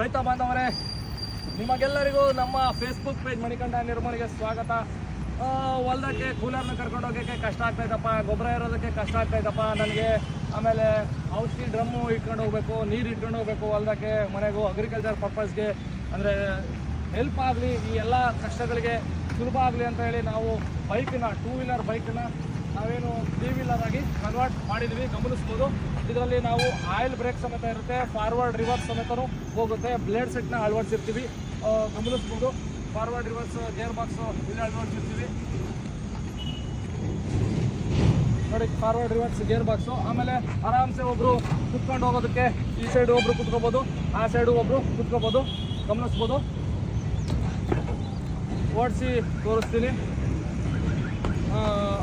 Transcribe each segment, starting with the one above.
ರೈತ ಬಾಂಧವರೇ, ನಿಮಗೆಲ್ಲರಿಗೂ ನಮ್ಮ ಫೇಸ್ಬುಕ್ ಪೇಜ್ ಮಣಿಕಂಡ ನಿರ್ಮಲಿಗೆ ಸ್ವಾಗತ. ಹೊಲ್ದಕ್ಕೆ, ಕೂಲರ್ನ ಕರ್ಕೊಂಡು ಹೋಗೋಕ್ಕೆ ಕಷ್ಟ ಆಗ್ತಾಯಿದ್ದಪ್ಪ ಗೊಬ್ಬರ ಇರೋದಕ್ಕೆ ಕಷ್ಟ ಆಗ್ತಾಯಿದ್ದಪ್ಪ ನನಗೆ. ಆಮೇಲೆ ಔಷಧಿ ಡ್ರಮ್ಮು ಇಟ್ಕೊಂಡು ಹೋಗ್ಬೇಕು, ನೀರು ಇಟ್ಕೊಂಡು ಹೋಗ್ಬೇಕು ಹೊಲ್ದಕ್ಕೆ, ಮನೆಗೂ ಅಗ್ರಿಕಲ್ಚರ್ ಪರ್ಪಸ್ಗೆ ಅಂದರೆ ಹೆಲ್ಪ್ ಆಗಲಿ, ಈ ಎಲ್ಲ ಕಷ್ಟಗಳಿಗೆ ಸುಲಭ ಆಗಲಿ ಅಂತ ಹೇಳಿ ನಾವು ಬೈಕನ್ನ ಟೂ ವೀಲರ್ ಬೈಕನ್ನ ನಾವೇನು ತ್ರೀ ವೀಲರ್ ಆಗಿ ಕನ್ವರ್ಟ್ ಮಾಡಿದ್ವಿ, ಗಮನಿಸ್ಬೋದು. ಇದರಲ್ಲಿ ನಾವು ಆಯಿಲ್ ಬ್ರೇಕ್ ಸಮೇತ ಇರುತ್ತೆ ಫಾರ್ವರ್ಡ್ ರಿವರ್ಸ್ ಸಮೇತನೂ ಹೋಗುತ್ತೆ. ಬ್ಲೇಡ್ ಸೆಟ್ನ ಅಳವಡಿಸಿರ್ತೀವಿ. ಗಮನಿಸ್ಬೋದು. ಫಾರ್ವರ್ಡ್ ರಿವರ್ಸ್ ಗೇರ್ ಬಾಕ್ಸ್ ಇಲ್ಲಿ ಅಳವಡಿಸಿರ್ತೀವಿ. ನೋಡಿ ಫಾರ್ವರ್ಡ್ ರಿವರ್ಸ್ ಗೇರ್ ಬಾಕ್ಸು ಆಮೇಲೆ ಆರಾಮ್ಸೆ ಒಬ್ಬರು ಕುತ್ಕೊಂಡು ಹೋಗೋದಕ್ಕೆ ಈ ಸೈಡು ಒಬ್ರು ಕುತ್ಕೋಬೋದು, ಆ ಸೈಡು ಒಬ್ಬರು ಕುತ್ಕೋಬೋದು. ಗಮನಿಸ್ಬೋದು. ಓಡಿಸಿ ತೋರಿಸ್ತೀನಿ.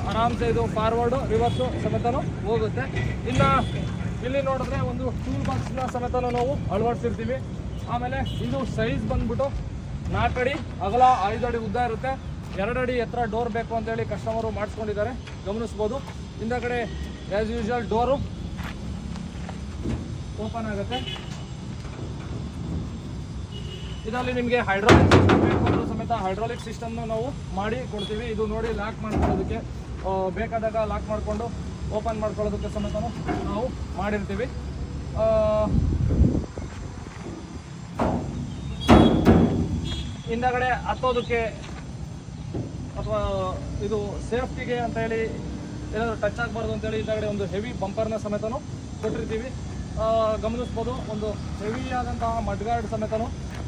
ಆರಾಮ್ಸೆ ಇದು ಫಾರ್ವರ್ಡು ರಿವರ್ಸು ಸಮೇತನೂ ಹೋಗುತ್ತೆ. ಇನ್ನು ಇಲ್ಲಿ ನೋಡಿದ್ರೆ ಒಂದು ಟೂಲ್ ಬಾಕ್ಸ್ನ ಸಮೇತನೂ ನಾವು ಅಳವಡಿಸಿರ್ತೀವಿ. ಆಮೇಲೆ ಇದು ಸೈಜ್ ಬಂದ್ಬಿಟ್ಟು ನಾಲ್ಕು ಅಡಿ, ಅಗಲ ಐದು ಅಡಿ ಉದ್ದ ಇರುತ್ತೆ. ಎರಡು ಅಡಿ ಎತ್ತರ ಡೋರ್ ಬೇಕು ಅಂತೇಳಿ ಕಸ್ಟಮರು ಮಾಡಿಸ್ಕೊಂಡಿದ್ದಾರೆ. ಗಮನಿಸ್ಬೋದು. ಹಿಂದಗಡೆ ಆ್ಯಸ್ ಯೂಶುವಲ್ ಡೋರು ಓಪನ್ ಆಗುತ್ತೆ. ಇದರಲ್ಲಿ ನಿಮಗೆ ಹೈಡ್ರಾಲಿಕ್ ಸಿಸ್ಟಮ್ ಬೇಕು ಸಮೇತ ಹೈಡ್ರಾಲಿಕ್ ಸಿಸ್ಟಮ್ನ ನಾವು ಮಾಡಿ ಕೊಡ್ತೀವಿ. ಇದು ನೋಡಿ ಲಾಕ್ ಮಾಡ್ಕೊಳ್ಳೋದಕ್ಕೆ. ಬೇಕಾದಾಗ ಲಾಕ್ ಮಾಡಿಕೊಂಡು ಓಪನ್ ಮಾಡ್ಕೊಳ್ಳೋದಕ್ಕೆ ಸಮೇತ ನಾವು ಮಾಡಿರ್ತೀವಿ. ಹಿಂದಗಡೆ ಹತ್ತೋದಕ್ಕೆ ಅಥವಾ ಇದು ಸೇಫ್ಟಿಗೆ ಅಂತ ಹೇಳಿ ಏನಾದರೂ ಟಚ್ ಆಗಬಾರ್ದು ಅಂತೇಳಿ ಹಿಂದಗಡೆ ಒಂದು ಹೆವಿ ಬಂಪರ್ನ ಸಮೇತನೂ ಕೊಟ್ಟಿರ್ತೀವಿ. ಗಮನಿಸ್ಬೋದು, ಒಂದು ಹೆವಿ ಆದಂತಹ ಮಡ್ಗಾರ್ಡ್ ಸಮೇತನೂ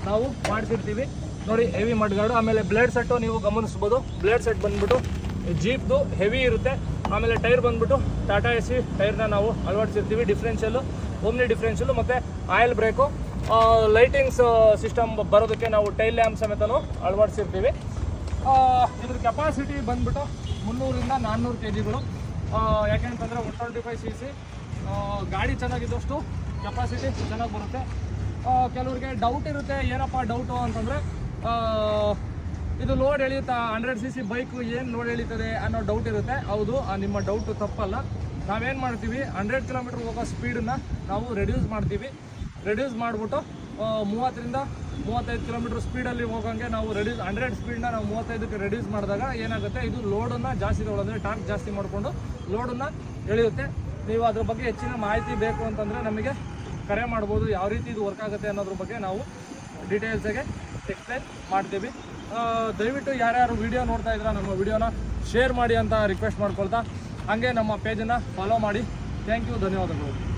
ನಾವು ಮಾಡಿಸಿರ್ತೀವಿ ನೋಡಿ ಹೆವಿ ಮಡ್ಗಾರ್ಡ್ ಆಮೇಲೆ ಬ್ಲೇಡ್ ಸೆಟ್ಟು ನೀವು ಗಮನಿಸ್ಬೋದು. ಬ್ಲೇಡ್ ಸೆಟ್ ಬಂದ್ಬಿಟ್ಟು ಜೀಪ್ದು ಹೆವಿ ಇರುತ್ತೆ. ಆಮೇಲೆ ಟೈರ್ ಬಂದ್ಬಿಟ್ಟು ಟಾಟಾ ಎ ಸಿ ಟೈರ್ನ ನಾವು ಅಳವಡಿಸಿರ್ತೀವಿ. ಡಿಫ್ರೆನ್ಷಿಯಲ್ಲು ಓಮ್ನಿ ಡಿಫ್ರೆನ್ಷಿಯಲ್ಲು ಮತ್ತು ಆಯಿಲ್ ಬ್ರೇಕು ಲೈಟಿಂಗ್ಸ್ ಸಿಸ್ಟಮ್ ಬರೋದಕ್ಕೆ ನಾವು ಟೈಲ್ ಲ್ಯಾಂಪ್ ಸಮೇತನೂ ಅಳವಡಿಸಿರ್ತೀವಿ. ಇದ್ರ ಕೆಪಾಸಿಟಿ ಬಂದ್ಬಿಟ್ಟು ಮುನ್ನೂರಿಂದ ನಾನ್ನೂರು ಕೆ ಜಿಗಳು ಯಾಕೆಂತಂದರೆ one twenty five C C ಗಾಡಿ ಚೆನ್ನಾಗಿದ್ದಷ್ಟು ಕೆಪಾಸಿಟಿ ಚೆನ್ನಾಗಿ ಬರುತ್ತೆ. ಕೆಲವ್ರಿಗೆ ಡೌಟ್ ಇರುತ್ತೆ, ಏನಪ್ಪ ಡೌಟು ಅಂತಂದರೆ ಇದು ಲೋಡ್ ಎಳೆಯುತ್ತಾ? ಹಂಡ್ರೆಡ್ ಸಿ ಸಿ ಬೈಕ್ ಏನು ಲೋಡ್ ಎಳೀತದೆ ಅನ್ನೋ ಡೌಟ್ ಇರುತ್ತೆ. ಹೌದು ನಿಮ್ಮ ಡೌಟು ತಪ್ಪಲ್ಲ. ನಾವೇನು ಮಾಡ್ತೀವಿ? ಹಂಡ್ರೆಡ್ ಕಿಲೋಮೀಟ್ರ್ ಹೋಗೋ ಸ್ಪೀಡನ್ನ ನಾವು ರೆಡ್ಯೂಸ್ ಮಾಡ್ತೀವಿ. ರೆಡ್ಯೂಸ್ ಮಾಡಿಬಿಟ್ಟು ಮೂವತ್ತರಿಂದ ಮೂವತ್ತೈದು ಕಿಲೋಮೀಟ್ರ್ ಸ್ಪೀಡಲ್ಲಿ ಹೋಗೋಂಗೆ ನಾವು ರೆಡ್ಯೂಸ್ ಹಂಡ್ರೆಡ್ ಸ್ಪೀಡ್ನ ನಾವು ಮೂವತ್ತೈದಕ್ಕೆ ರೆಡ್ಯೂಸ್ ಮಾಡಿದಾಗ ಏನಾಗುತ್ತೆ? ಇದು ಲೋಡನ್ನು ಜಾಸ್ತಿ ತಗೊಳ್ಳೋದ್ರೆ ಟಾರ್ಕ್ ಜಾಸ್ತಿ ಮಾಡಿಕೊಂಡು ಲೋಡನ್ನು ಎಳೆಯುತ್ತೆ. ನೀವು ಅದ್ರ ಬಗ್ಗೆ ಹೆಚ್ಚಿನ ಮಾಹಿತಿ ಬೇಕು ಅಂತಂದರೆ ನಮಗೆ ಕರೆ ಮಾಡ್ಬೋದು. ಯಾವ ರೀತಿ ಇದು ವರ್ಕ್ ಆಗುತ್ತೆ ಅನ್ನೋದ್ರ ಬಗ್ಗೆ ನಾವು ಡೀಟೇಲ್ಸಾಗೆ ಎಕ್ಸ್ಪ್ಲೈನ್ ಮಾಡ್ತೀವಿ. ದಯವಿಟ್ಟು ಯಾರ್ಯಾರು ವಿಡಿಯೋ ನೋಡ್ತಾ ಇದ್ದೀರಾ ನಮ್ಮ ವಿಡಿಯೋನ ಶೇರ್ ಮಾಡಿ ಅಂತ ರಿಕ್ವೆಸ್ಟ್ ಮಾಡ್ಕೊಳ್ತಾ. ಹಾಗೆ ನಮ್ಮ ಪೇಜನ್ನು ಫಾಲೋ ಮಾಡಿ. ಥ್ಯಾಂಕ್ ಯು ಧನ್ಯವಾದಗಳು.